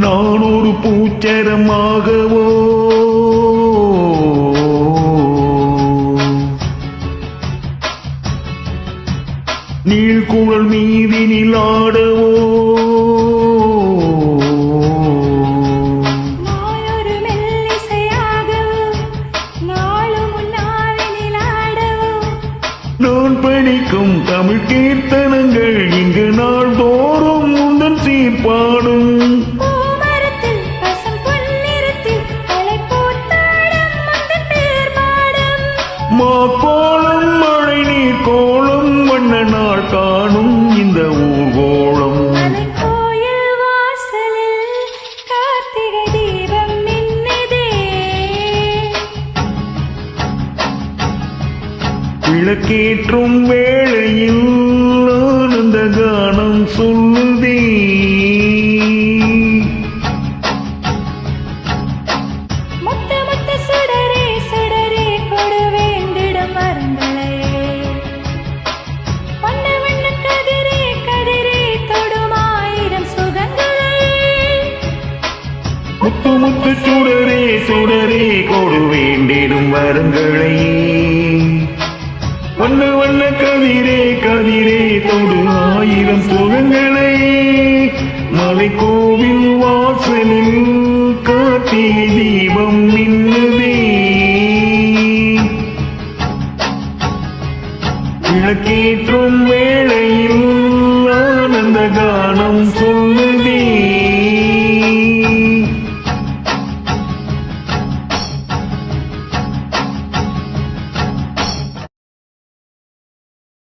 நான் ஒரு பூச்சரமாகவோ நீழ்குழல் மீதினில் ஆடவோ நான் படிக்கும் தமிழ் கீர்த்தனங்கள் இங்கு மா கோலம் மழை நீர் கோலம் வண்ண நாள் காணும் இந்த ஊர்கோளம் விளக்கேற்றும் வேளையில் ஆனந்த கானம் சொல்லுதே முத்து முத்து சுடரே சுடரே கொடு வேண்டிடும் வரங்களை. வண்ண வண்ண கதிரே கதிரே தொடு ஆயிரம் சுகங்களை. மலை கோவில் வாசலில் கார்த்திகை தீபம் மின்னுதே. விளக்கேற்றும் வேளையில்